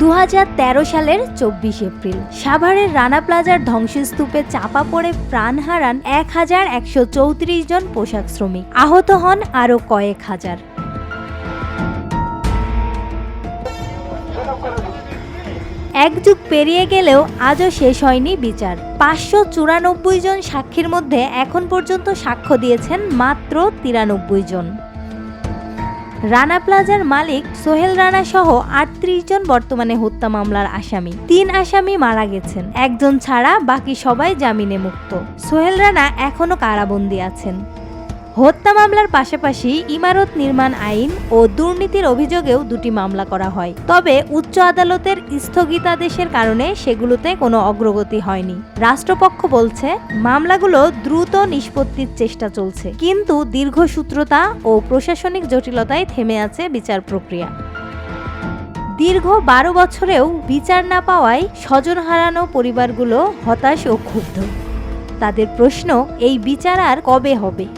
দু হাজার তেরো সালের চব্বিশ এপ্রিল। সাভারের রানা প্লাজার ধ্বংসস্তূপে চাপা পড়ে প্রাণ হারান এক হাজার একশো চৌত্রিশ জন পোশাক শ্রমিক। আহত হন আরও কয়েক হাজার। এক যুগ পেরিয়ে গেলেও আজও শেষ হয়নি বিচার। পাঁচশো চুরানব্বই জন সাক্ষীর মধ্যে এখন পর্যন্ত সাক্ষ্য দিয়েছেন মাত্র তিরানব্বই জন। রানা প্লাজার মালিক সোহেল রানা সহ আটত্রিশ জন বর্তমানে হত্যা মামলার আসামি। তিন আসামি মারা গেছেন। একজন ছাড়া বাকি সবাই জামিনে মুক্ত। সোহেল রানা এখনও কারাবন্দী আছেন। হত্যা মামলার পাশাপাশি ইমারত নির্মাণ আইন ও দুর্নীতির অভিযোগেও দুটি মামলা করা হয়। তবে উচ্চ আদালতের স্থগিতাদেশের কারণে সেগুলোতে কোনো অগ্রগতি হয়নি। রাষ্ট্রপক্ষ বলছে, মামলাগুলো দ্রুত নিষ্পত্তির চেষ্টা চলছে। কিন্তু দীর্ঘসূত্রতা ও প্রশাসনিক জটিলতায় থেমে আছে বিচার প্রক্রিয়া। দীর্ঘ বারো বছরেও বিচার না পাওয়ায় স্বজন হারানো পরিবারগুলো হতাশ ও ক্ষুব্ধ। তাদের প্রশ্ন, এই বিচার আর কবে হবে?